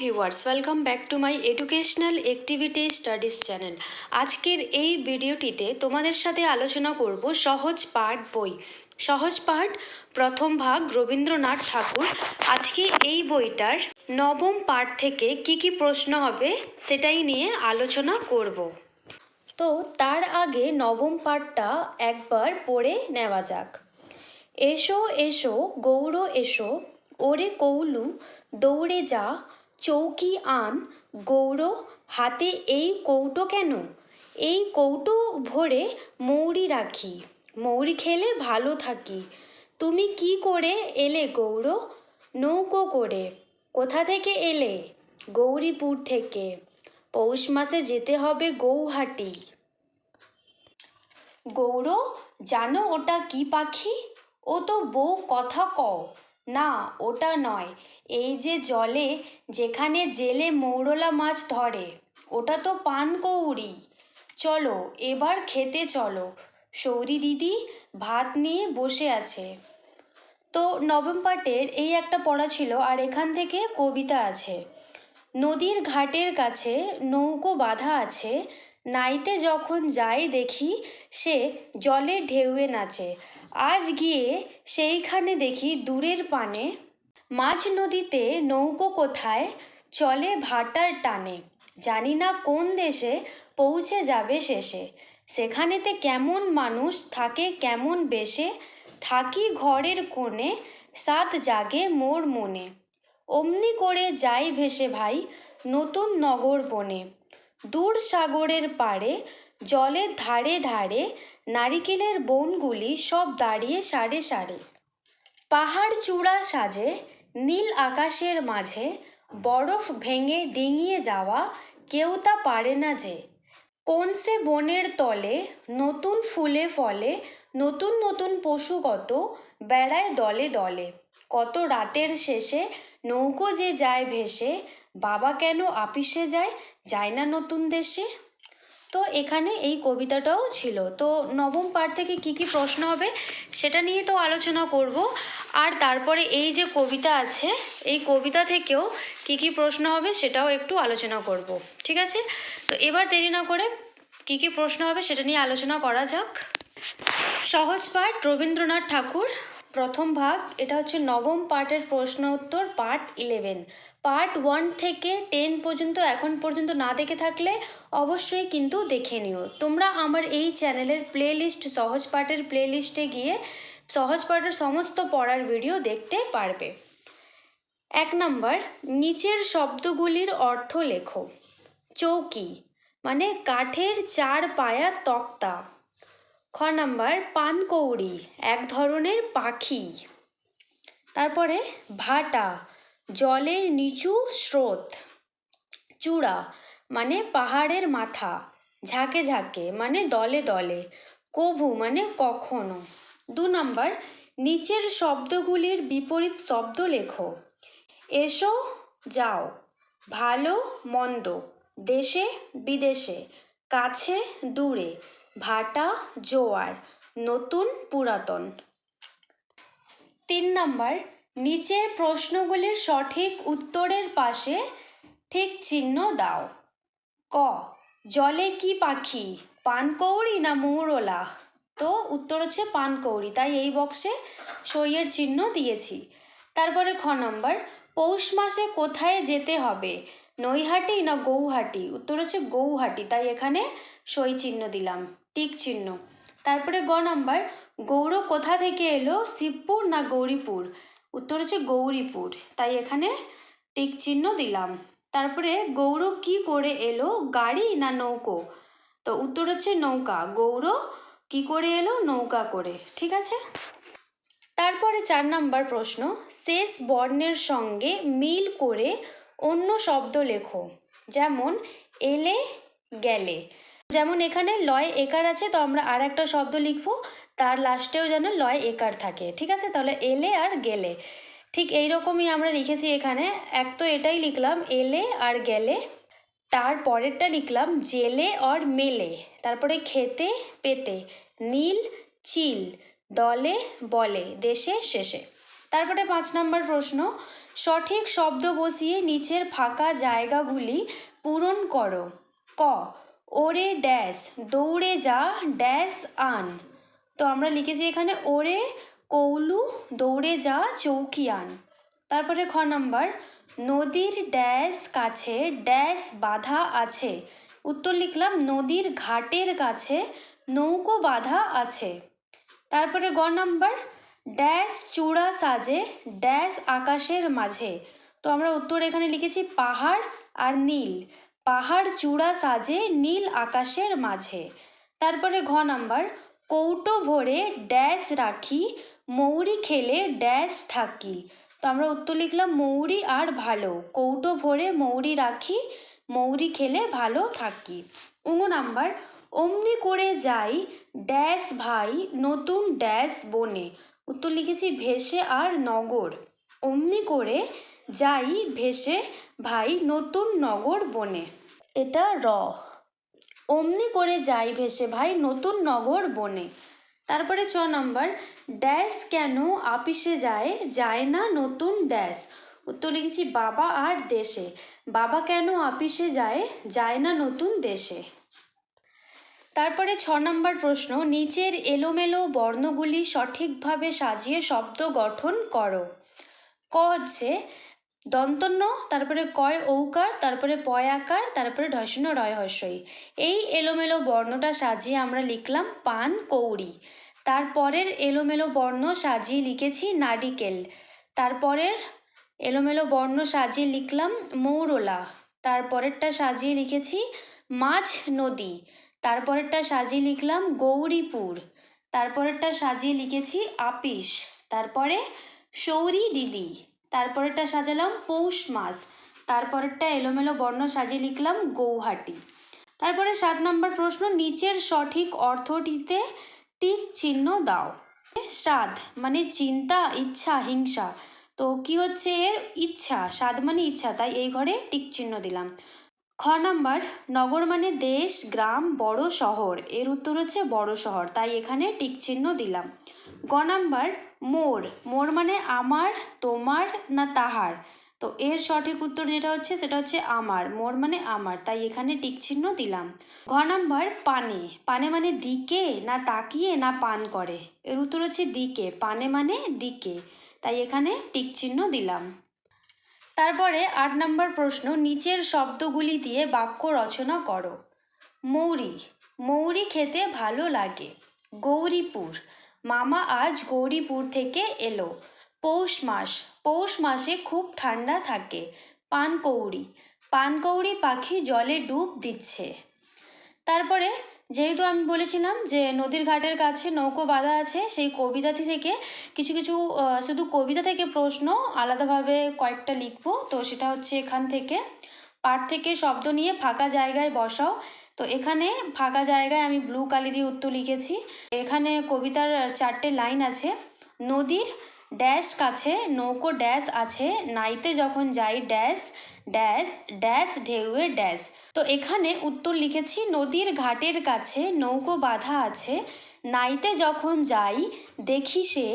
Viewers welcome back to my educational activity studies channel আজকের এই ভিডিওটিতে তোমাদের সাথে আলোচনা করব সহজ পাঠ বই। সহজ পাঠ, প্রথম ভাগ, রবীন্দ্রনাথ ঠাকুর। আজকে এই বইটার নবম পাঠ থেকে কি কি প্রশ্ন হবে সেটাই নিয়ে আলোচনা করব। তো তার আগে নবম পাঠটা একবার পড়ে নেওয়া যাক। এসো এসো গৌর এসো, ওরে কৌলু, দৌড়ে যা চৌকি আন গৌর হাতে এই কৌটো কেন? এই কৌটো ভরে মৌরি রাখি, মৌরি খেলে ভালো থাকি। তুমি কি করে এলে গৌর নৌকো করে। কোথা থেকে এলে? গৌরীপুর থেকে। পৌষ মাসে যেতে হবে গৌহাটি। গৌর জানো ওটা কি পাখি? ও তো বউ কথা কও। না, ওটা নয়। এই যে জলে, যেখানে জেলে মৌরলা মাছ ধরে, ওটা তো পানকৌড়ি চলো, এবার খেতে চলো। সৌরি দিদি ভাত নিয়ে বসে আছে। তো নবম পাঠের এই একটা পড়া ছিল, আর এখান থেকে কবিতা আছে। নদীর ঘাটের কাছে নৌকো বাঁধা আছে, নাইতে যখন যাই দেখি সে জলে ঢেউয়ে নাচে। আজ গিয়ে সেইখানে দেখি দূরের পানে, মাঝ নদীতে নৌকো কোথায় চলে ভাটার টানে। জানি না কোন দেশে পৌঁছে যাবে শেষে। সেখানেতে কেমন মানুষ থাকে, কেমন বেশে, থাকি ঘরের কোণে, সাত জাগে মোর মনে। অমনি করে যাই ভেসে ভাই নতুন নগর বনে। দূর সাগরের পাড়ে জলের ধারে ধারে নারিকেলের বনগুলি সব দাঁড়িয়ে সারে সারে। পাহাড় চূড়া সাজে, নীল আকাশের মাঝে বরফ ভেঙে ডিঙিয়ে যাওয়া কেউ তা পারে না যে। কোন সে বনের তলে নতুন ফুলে ফলে নতুন নতুন পশু কত বেড়ায় দলে দলে। কত রাতের শেষে নৌকো যে যায় ভেসে, বাবা কেন আপিসে যায় যায় না নতুন দেশে? তো এখানে এই কবিতাটাও ছিল। তো নবম পাঠ থেকে কি কি প্রশ্ন হবে সেটা নিয়ে তো আলোচনা করব। আর তারপরে এই যে কবিতা আছে, এই কবিতা থেকেও কি কি প্রশ্ন হবে সেটাও একটু আলোচনা করব। ঠিক আছে? তো এবার দেরি না করে কি কি প্রশ্ন হবে সেটা নিয়ে আলোচনা করা যাক। সহজ পাঠ রবীন্দ্রনাথ ঠাকুর প্রথম ভাগ, এটা হচ্ছে নবম পার্টের প্রশ্ন উত্তর, পার্ট ইলেভেন পার্ট ওয়ান থেকে টেন পর্যন্ত, এখন পর্যন্ত না দেখে থাকলে অবশ্যই কিন্তু দেখে নিও। তোমরা আমার এই চ্যানেলের প্লে লিস্ট সহজ পাঠের প্লে লিস্টে গিয়ে সহজ পাঠের সমস্ত পড়ার ভিডিও দেখতে পারবে। এক নাম্বার নিচের শব্দগুলির অর্থ লেখো। চৌকি মানে কাঠের চার পায়া তক্তা। খ নাম্বার, পানকৌড়ি, এক ধরনের পাখি। তারপরে, ভাটা, জলের নিচু স্রোত। চূড়া মানে পাহাড়ের মাথা। ঝাঁকে ঝাঁকে মানে দলে দলে। কভু মানে কখনো। দু নম্বর, নিচের শব্দগুলির বিপরীত শব্দ লেখো। এসো, যাও। ভালো, মন্দ। দেশে, বিদেশে। কাছে, দূরে। ভাটা জোয়ার, নতুন পুরাতন। তিন নম্বর, নিচের প্রশ্নগুলির সঠিক উত্তরের পাশে ঠিক চিহ্ন দাও। ক, জলে কি পাখি? পানকৌড়ি না মৌরলা? তো উত্তর হচ্ছে পানকৌড়ি, তাই এই বক্সে সইয়ের চিহ্ন দিয়েছি। তারপরে খ নম্বর, পৌষ মাসে কোথায় যেতে হবে? নৈহাটি না গৌহাটি? উত্তর হচ্ছে গৌহাটি, তাই এখানে সই চিহ্ন দিলাম। টিক চিহ্ন। তারপরে গ নাম্বার, গৌর কোথা থেকে এলো, শিবপুর না গৌরীপুর? উত্তর হচ্ছে গৌরীপুর, তাই এখানে টিক চিহ্ন দিলাম। তারপরে গৌর কি করে এলো, গাড়ি না নৌকো? তো উত্তর হচ্ছে নৌকা, গৌর কি করে এলো, নৌকা করে, ঠিক আছে? তারপরে চার নাম্বার প্রশ্ন, শেষ বর্ণের সঙ্গে মিল করে অন্য শব্দ লেখো, যেমন এলে, গেলে। যেমন এখানে লয় একার আছে, তো আমরা আর একটা শব্দ লিখব, তার লাস্টেও যেন লয় একার থাকে, ঠিক আছে? তাহলে এলে আর গেলে। ঠিক এই রকমই আমরা লিখেছি এখানে, এক তো এটাই লিখলাম, এলে আর গেলে, তার পরেরটা লিখলাম, জেলে আর মেলে, তারপরে খেতে, পেতে, নীল, চিল, দলে, বলে, দেশে, শেষে। তারপরে পাঁচ নম্বর প্রশ্ন, সঠিক শব্দ বসিয়ে নিচের ফাঁকা জায়গাগুলি পূরণ করো, ক ওরে ড্যাশ, দৌড়ে যা, ড্যাশ আন। তো আমরা লিখেছি এখানে, ওরে কৌলু, দৌড়ে যা, চৌকি আন। তারপরে খ নাম্বার, নদীর ড্যাশ কাছে ড্যাশ বাধা আছে। উত্তর লিখলাম, নদীর ঘাটের কাছে নৌকো বাধা আছে। তারপরে গ নাম্বার, ড্যাশ চূড়া সাজে, ড্যাশ আকাশের মাঝে। তো আমরা উত্তর এখানে লিখেছি পাহাড় আর নীল। পাহাড় চূড়া সাজে নীল আকাশের মাঝে। তারপরে ঘ নাম্বার, কৌটো ভরে ড্যাশ রাখি, মৌরি খেলে ড্যাশ থাকি। তো আমরা উত্তর লিখলাম, মৌরি আর ভালো। কৌটো ভরে মৌরি রাখি, মৌরি খেলে ভালো থাকি। উঙো নাম্বার, অমনি করে যাই ড্যাশ ভাই, নতুন ড্যাশ বনে। উত্তর লিখেছি, ভেসে আর নগর। অমনি করে যাই ভেসে ভাই নতুন নগর বনে। এটা র। অমনি করে যাই ভেসে ভাই নতুন নগর বনে। তারপরে চ নম্বর, ড্যাশ কেন আপিসে যায় যায় না নতুন ড্যাশ? উত্তর লিখেছি, বাবা আর দেশে। বাবা কেন আপিসে যায় যায় না নতুন দেশে? তারপরে ছ নম্বর প্রশ্ন, নিচের এলোমেলো বর্ণগুলি সঠিকভাবে সাজিয়ে শব্দ গঠন করো। ক হচ্ছে দন্তন্য, তারপরে কয় ঔকার, তারপরে পয় আকার, তারপরে ঢসন, রয় হস্যই এই এলোমেলো বর্ণটা সাজিয়ে আমরা লিখলাম পান কৌড়ি। তারপরের এলোমেলো বর্ণ সাজিয়ে লিখেছি নারিকেল। তারপরের এলোমেলো বর্ণ সাজিয়ে লিখলাম মৌরলা। তারপরেরটা সাজিয়ে লিখেছি মাছ নদী। তারপরেরটা সাজিয়ে লিখলাম গৌরীপুর। তারপরেরটা সাজিয়ে লিখেছি আপিস। তারপরে সৌরি দিদি। তারপরেরটা সাজালাম পৌষ মাস। তারপরেরটা এলোমেলো বর্ণ সাজিয়ে লিখলাম গৌহাটি। তারপরে সাত নম্বর প্রশ্ন, নিচের সঠিক অর্থটিতে টিক চিহ্ন দাও। স্বাদ মানে চিন্তা, ইচ্ছা, হিংসা। তো কি হচ্ছে এর? ইচ্ছা স্বাদ মানে ইচ্ছা, তাই এই ঘরে টিক চিহ্ন দিলাম। খ নাম্বার, নগর মানে দেশ, গ্রাম, বড় শহর। এর উত্তর হচ্ছে বড় শহর, তাই এখানে টিক চিহ্ন দিলাম। গ নাম্বার মোর মোর মানে আমার, তোমার না তাহার। তো এর সঠিক উত্তর যেটা হচ্ছে, সেটা হচ্ছে আমার। মোর মানে আমার, তাই এখানে টিক চিহ্ন দিলাম। ঘ নাম্বার, পানে। পানে মানে দিকে, না তাকিয়ে, না পান করে। এর উত্তর হচ্ছে দিকে। পানে মানে দিকে। তাই এখানে টিক চিহ্ন দিলাম। তারপরে আট নম্বর প্রশ্ন, নিচের শব্দগুলি দিয়ে বাক্য রচনা করো। মৌরি। মৌরি খেতে ভালো লাগে। গৌরীপুর। মামা আজ গৌরীপুর থেকে এলো। পৌষ মাস, পৌষ মাসে খুব ঠান্ডা থাকে। পানকৌড়ি পানকৌড়ি পাখি জলে ডুব দিচ্ছে। তারপরে যেহেতু আমি বলেছিলাম যে নদীর ঘাটের কাছে নৌকো বাঁধা আছে, সেই কবিতাটি থেকে কিছু কিছু শুধু কবিতা থেকে প্রশ্ন আলাদাভাবে কয়েকটা লিখব। তো সেটা হচ্ছে এখান থেকে, পাঠ থেকে শব্দ নিয়ে ফাঁকা জায়গায় বসাও। তো এখানে ফাঁকা জায়গায় আমি ব্লু কালি দিয়ে উত্তর লিখেছি। এখানে কবিতার চারটে লাইন আছে। নদীর ড্যাশ কাছে নৌকো ড্যাশ আছে। নাইতে যখন যাই ড্যাশ ড্যাশ ড্যাশ ঢেউয়ে ড্যাশ তো এখানে উত্তর লিখেছি, নদীর ঘাটের কাছে নৌকো বাধা আছে। নাইতে যখন যাই, দেখি সে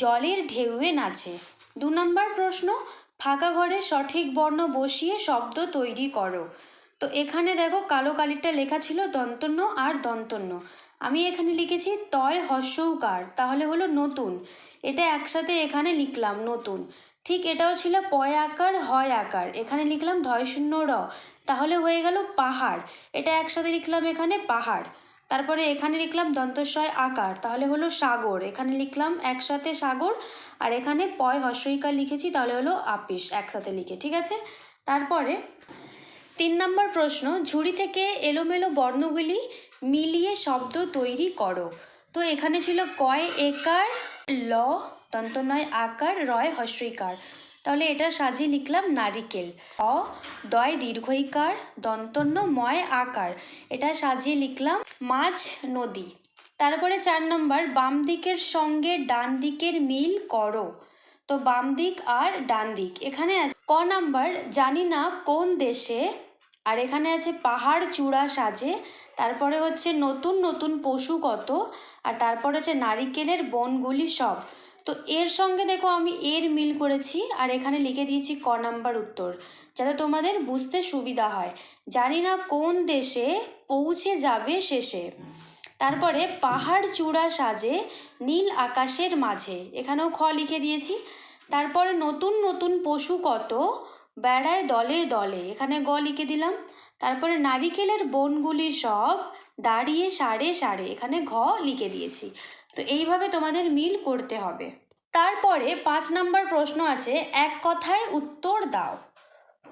জলের ঢেউয়ে নাচে। দু নম্বর প্রশ্ন, ফাঁকা ঘরে সঠিক বর্ণ বসিয়ে শব্দ তৈরি করো। তো এখানে দেখো কালো কালিটা লেখা ছিল দন্তন্য আর দন্তন্য। আমি এখানে লিখেছি তয় হস্যৌকার তাহলে হলো নতুন। এটা একসাথে এখানে লিখলাম নতুন। ঠিক এটাও ছিল পয় আকার, হয় আকার। এখানে লিখলাম ঢয় শূন্য র, তাহলে হয়ে গেল পাহাড়। এটা একসাথে লিখলাম এখানে পাহাড়। তারপরে এখানে লিখলাম দন্তস্বয় আকার, তাহলে হলো সাগর। এখানে লিখলাম একসাথে সাগর আর এখানে পয় হস্যইকার লিখেছি, তাহলে হলো আপিস একসাথে লিখে, ঠিক আছে? তারপরে তিন নম্বর প্রশ্ন, ঝুড়ি থেকে এলোমেলো বর্ণগুলি মিলিয়ে শব্দ তৈরি করো। তো এখানে ছিল কয় একার ল দন্তনয় আকার, রয় হস্যইকার তাহলে এটা সাজিয়ে লিখলাম নারিকেল। অ, দয়, দীর্ঘইকার দন্তন্য ময় আকার। এটা সাজিয়ে লিখলাম মাছ নদী। তারপরে চার নম্বর বাম দিকের সঙ্গে ডান দিকের মিল করো। তো বাম দিক আর ডান দিক। এখানে আছে ক নাম্বার, জানি না কোন দেশে। আর এখানে আছে পাহাড় চূড়া সাজে। তারপরে হচ্ছে নতুন নতুন পশু কত। আর তারপরে হচ্ছে নারিকেলের বনগুলি সব। তো এর সঙ্গে দেখো আমি এর মিল করেছি। আর এখানে লিখে দিয়েছি ক নাম্বার উত্তর, যাতে তোমাদের বুঝতে সুবিধা হয়। জানি না কোন দেশে পৌঁছে যাবে শেষে। তারপরে পাহাড় চূড়া সাজে নীল আকাশের মাঝে। এখানেও খ লিখে দিয়েছি। তারপরে নতুন নতুন পশু কত? বেড়ায় দলে দলে। এখানে গ লিখে দিলাম। তারপরে নারিকেলের বনগুলি সব দাঁড়িয়ে সাড়ে সাড়ে এখানে ঘ লিখে দিয়েছি। তো এইভাবে তোমাদের মিল করতে হবে। তারপরে পাঁচ নাম্বার প্রশ্ন আছে, এক কথায় উত্তর দাও।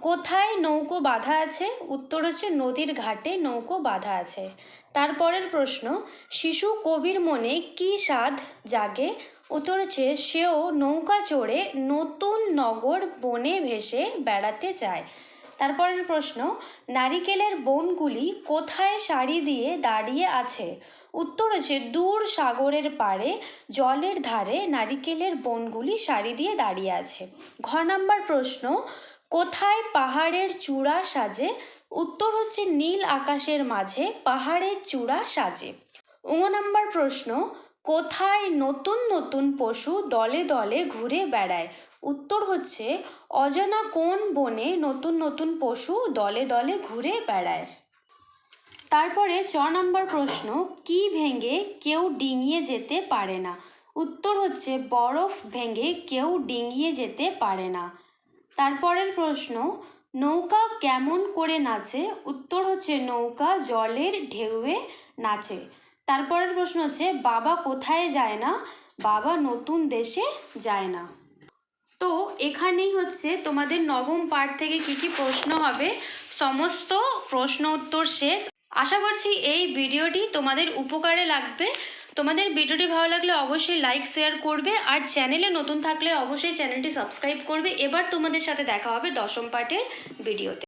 কোথায় নৌকো বাঁধা আছে? উত্তর হচ্ছে নদীর ঘাটে নৌকো বাঁধা আছে। তারপরের প্রশ্ন, শিশু কবির মনে কী স্বাদ জাগে? উত্তর হচ্ছে, সেও নৌকা চড়ে নতুন নগর বনে ভেসে বেড়াতে চায় তারপরের প্রশ্ন, নারিকেলের বনগুলি কোথায় সারি দিয়ে দাঁড়িয়ে আছে? উত্তর হচ্ছে, দূর সাগরের পাড়ে জলের ধারে নারিকেলের বনগুলি সারি দিয়ে দাঁড়িয়ে আছে। ঘ নাম্বার প্রশ্ন, কোথায় পাহাড়ের চূড়া সাজে? উত্তর হচ্ছে, নীল আকাশের মাঝে পাহাড়ের চূড়া সাজে। ও নাম্বার প্রশ্ন কোথায় নতুন নতুন পশু দলে দলে ঘুরে বেড়ায়? উত্তর হচ্ছে, অজানা কোন বনে নতুন নতুন পশু দলে দলে ঘুরে বেড়ায়? তারপরে চ নম্বর প্রশ্ন, কি ভেঙে কেউ ডিঙিয়ে যেতে পারে না? উত্তর হচ্ছে, বরফ ভেঙে কেউ ডিঙিয়ে যেতে পারে না। তারপরের প্রশ্ন, নৌকা কেমন করে নাচে? উত্তর হচ্ছে, নৌকা জলের ঢেউয়ে নাচে। তারপরের প্রশ্ন হচ্ছে, বাবা কোথায় যায় না? বাবা নতুন দেশে যায় না। তো এখানেই হচ্ছে তোমাদের নবম পার্ট থেকে কি কি প্রশ্ন হবে? সমস্ত প্রশ্ন উত্তর শেষ। আশা করছি এই ভিডিওটি তোমাদের উপকারে লাগবে। তোমাদের ভিডিওটি ভালো লাগলে অবশ্যই লাইক শেয়ার করবে আর চ্যানেলে নতুন থাকলে অবশ্যই চ্যানেলটি সাবস্ক্রাইব করবে। এবার তোমাদের সাথে দেখা হবে দশম পার্টের ভিডিওতে